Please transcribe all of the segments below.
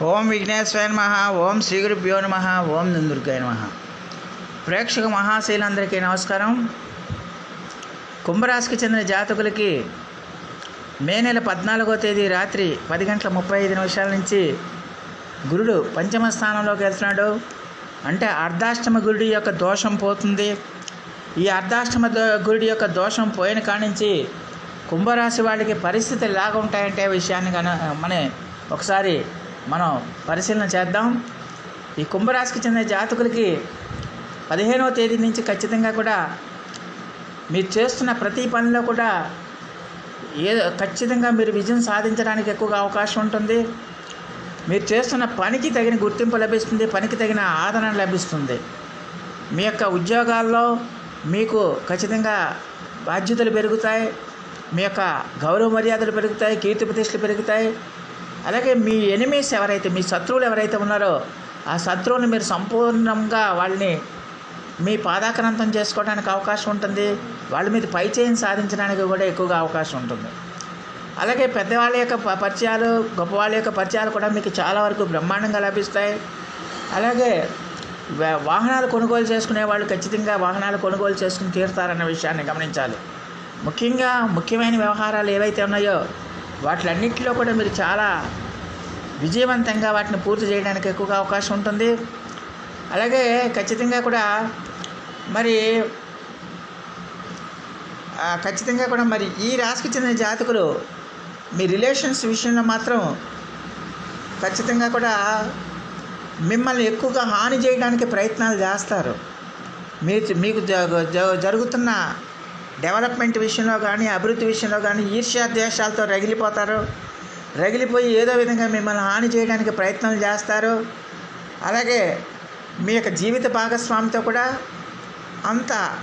ఓం విఘ్నేశ్వర నమ ఓం శ్రీ గురుభ్యో నమ ఓం దుందుర్గాయ నమ. ప్రేక్షక మహాశైలందరికీ నమస్కారం. కుంభరాశికి చెందిన జాతకులకి మే నెల పద్నాలుగో తేదీ రాత్రి పది గంటల ముప్పై ఐదు నిమిషాల నుంచి గురుడు పంచమ స్థానంలోకి వెళ్తున్నాడు. అంటే అర్ధాష్టమ గురుడి యొక్క దోషం పోతుంది. ఈ అర్ధాష్టమ గురుడి యొక్క దోషం పోయిన కానించి కుంభరాశి వాళ్ళకి పరిస్థితులు ఎలాగ ఉంటాయంటే విషయాన్ని కన మన ఒకసారి మనం పరిశీలన చేద్దాం. ఈ కుంభరాశికి చెందిన జాతకులకి పదిహేనవ తేదీ నుంచి ఖచ్చితంగా కూడా మీరు చేస్తున్న ప్రతి పనిలో కూడా ఏదో ఖచ్చితంగా మీరు విజయం సాధించడానికి ఎక్కువగా అవకాశం ఉంటుంది. మీరు చేస్తున్న పనికి తగిన గుర్తింపు లభిస్తుంది పనికి తగిన ఆదరణ లభిస్తుంది. మీ యొక్క ఉద్యోగాల్లో మీకు ఖచ్చితంగా బాధ్యతలు పెరుగుతాయి. మీ యొక్క గౌరవ మర్యాదలు పెరుగుతాయి కీర్తి ప్రతిష్టలు పెరుగుతాయి. అలాగే మీ ఎనిమీస్ ఎవరైతే మీ శత్రువులు ఎవరైతే ఉన్నారో ఆ శత్రువుని మీరు సంపూర్ణంగా వాళ్ళని మీ పాదాక్రాంతం చేసుకోవడానికి అవకాశం ఉంటుంది. వాళ్ళ మీద పై సాధించడానికి కూడా ఎక్కువగా అవకాశం ఉంటుంది. అలాగే పెద్దవాళ్ళ యొక్క ప- పరిచయాలు గొప్పవాళ్ళ యొక్క పరిచయాలు కూడా మీకు చాలా వరకు బ్రహ్మాండంగా లభిస్తాయి. అలాగే వాహనాలు కొనుగోలు చేసుకునే వాళ్ళు ఖచ్చితంగా వాహనాలు కొనుగోలు చేసుకుని తీరుతారన్న విషయాన్ని గమనించాలి. ముఖ్యంగా ముఖ్యమైన వ్యవహారాలు ఏవైతే ఉన్నాయో వాటిలన్నింటిలో కూడా మీరు చాలా విజయవంతంగా వాటిని పూర్తి చేయడానికి ఎక్కువగా అవకాశం ఉంటుంది. అలాగే ఖచ్చితంగా కూడా మరి ఖచ్చితంగా కూడా మరి ఈ రాశికి చెందిన జాతకులు మీ రిలేషన్స్ విషయంలో మాత్రం ఖచ్చితంగా కూడా మిమ్మల్ని ఎక్కువగా హాని చేయడానికి ప్రయత్నాలు చేస్తారు. మీరు మీకు జ- జ- జరుగుతున్న డెవలప్మెంట్ విషయంలో కానీ అభివృద్ధి విషయంలో కానీ ఈర్ష్యా ద్వేషాలతో రగిలిపోతారు. రగిలిపోయి ఏదో విధంగా మిమ్మల్ని హాని చేయడానికి ప్రయత్నాలు చేస్తారు. అలాగే మీ యొక్క జీవిత భాగస్వామితో కూడా అంత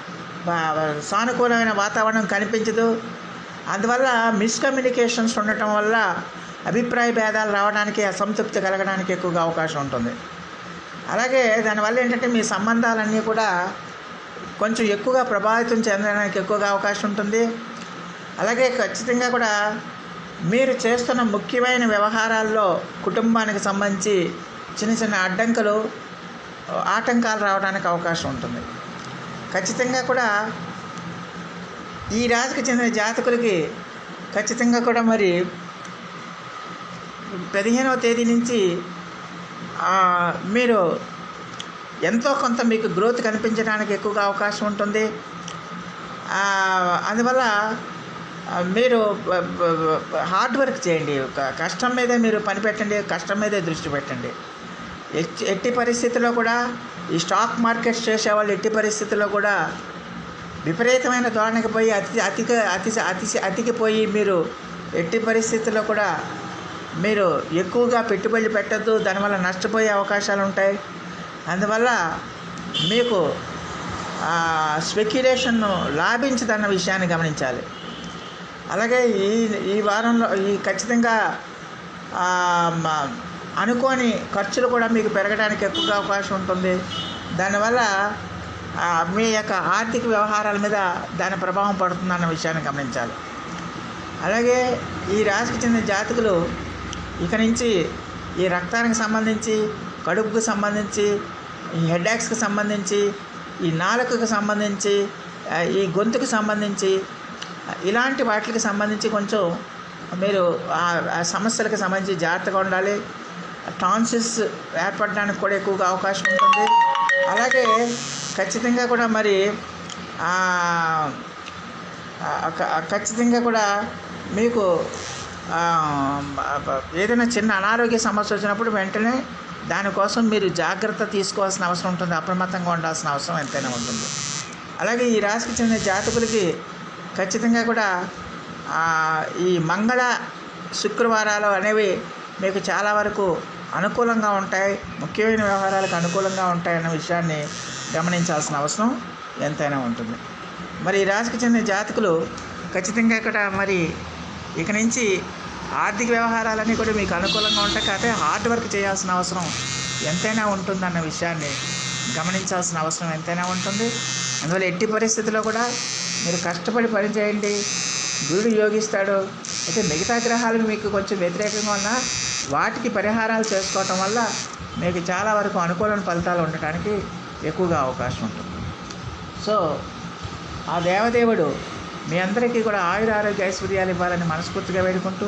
సానుకూలమైన వాతావరణం కనిపించదు. అందువల్ల మిస్కమ్యూనికేషన్స్ ఉండటం వల్ల అభిప్రాయ భేదాలు రావడానికి అసంతృప్తి కలగడానికి ఎక్కువగా అవకాశం ఉంటుంది. అలాగే దానివల్ల ఏంటంటే మీ సంబంధాలన్నీ కూడా కొంచెం ఎక్కువగా ప్రభావితం చెందడానికి ఎక్కువగా అవకాశం ఉంటుంది. అలాగే ఖచ్చితంగా కూడా మీరు చేస్తున్న ముఖ్యమైన వ్యవహారాల్లో కుటుంబానికి సంబంధించి చిన్న చిన్న అడ్డంకులు ఆటంకాలు రావడానికి అవకాశం ఉంటుంది. ఖచ్చితంగా కూడా ఈ రాశికి చెందిన జాతకులకి ఖచ్చితంగా కూడా మరి పదిహేనవ తేదీ నుంచి మీరు ఎంతో కొంత మీకు గ్రోత్ కనిపించడానికి ఎక్కువగా అవకాశం ఉంటుంది. అందువల్ల మీరు హార్డ్ వర్క్ చేయండి. కష్టం మీదే మీరు పని పెట్టండి కష్టం మీదే దృష్టి పెట్టండి. ఎట్టి పరిస్థితుల్లో కూడా ఈ స్టాక్ మార్కెట్స్ చేసేవాళ్ళు ఎట్టి పరిస్థితుల్లో కూడా విపరీతమైన ధోరణికి పోయి అతి అతిక అతి అతి అతికిపోయి మీరు ఎట్టి పరిస్థితుల్లో కూడా మీరు ఎక్కువగా పెట్టుబడులు పెట్టద్దు. దానివల్ల నష్టపోయే అవకాశాలు ఉంటాయి. అందువల్ల మీకు స్పెక్యులేషన్ను లాభించదన్న విషయాన్ని గమనించాలి. అలాగే ఈ ఈ వారంలో ఈ ఖచ్చితంగా అనుకోని ఖర్చులు కూడా మీకు పెరగడానికి ఎక్కువగా అవకాశం ఉంటుంది. దానివల్ల మీ యొక్క ఆర్థిక వ్యవహారాల మీద దాని ప్రభావం పడుతుందన్న విషయాన్ని గమనించాలి. అలాగే ఈ రాశికి చెందిన జాతకులు ఇక నుంచి ఈ రక్తానికి సంబంధించి కడుపుకు సంబంధించి ఈ హెడ్ఏక్స్కి సంబంధించి ఈ నాలుకకు సంబంధించి ఈ గొంతుకు సంబంధించి ఇలాంటి వాటికి సంబంధించి కొంచెం మీరు ఆ సమస్యలకు సంబంధించి జాగ్రత్తగా ఉండాలి. టాన్సిల్స్ ఏర్పడడానికి కూడా ఎక్కువగా అవకాశం ఉంటుంది. అలాగే ఖచ్చితంగా కూడా మరి ఖచ్చితంగా కూడా మీకు ఏదైనా చిన్న అనారోగ్య సమస్య వచ్చినప్పుడు వెంటనే దానికోసం మీరు జాగ్రత్త తీసుకోవాల్సిన అవసరం ఉంటుంది. అప్రమత్తంగా ఉండాల్సిన అవసరం ఎంతైనా ఉంటుంది. అలాగే ఈ రాశికి చెందిన జాతకులకి ఖచ్చితంగా కూడా ఈ మంగళ శుక్రవారాలు అనేవి మీకు చాలా వరకు అనుకూలంగా ఉంటాయి. ముఖ్యమైన వ్యవహారాలకు అనుకూలంగా ఉంటాయన్న విషయాన్ని గమనించాల్సిన అవసరం ఎంతైనా ఉంటుంది. మరి ఈ రాశికి చెందిన జాతకులు ఖచ్చితంగా ఇక్కడ మరి ఇక నుంచి ఆర్థిక వ్యవహారాలన్నీ కూడా మీకు అనుకూలంగా ఉంటాయి కాకపోతే హార్డ్ వర్క్ చేయాల్సిన అవసరం ఎంతైనా ఉంటుందన్న విషయాన్ని గమనించాల్సిన అవసరం ఎంతైనా ఉంటుంది. అందువల్ల ఎట్టి పరిస్థితుల్లో కూడా మీరు కష్టపడి పని చేయండి గురుడు యోగిస్తాడు. అయితే మిగతా గ్రహాలు మీకు కొంచెం వ్యతిరేకంగా ఉన్నా వాటికి పరిహారాలు చేసుకోవటం వల్ల మీకు చాలా వరకు అనుకూలమైన ఫలితాలు ఉండటానికి ఎక్కువగా అవకాశం ఉంటుంది. సో ఆ దేవదేవుడు మీ అందరికీ కూడా ఆయుర ఆరోగ్య ఐశ్వర్యాలు ఇవ్వాలని మనస్ఫూర్తిగా వేడుకుంటూ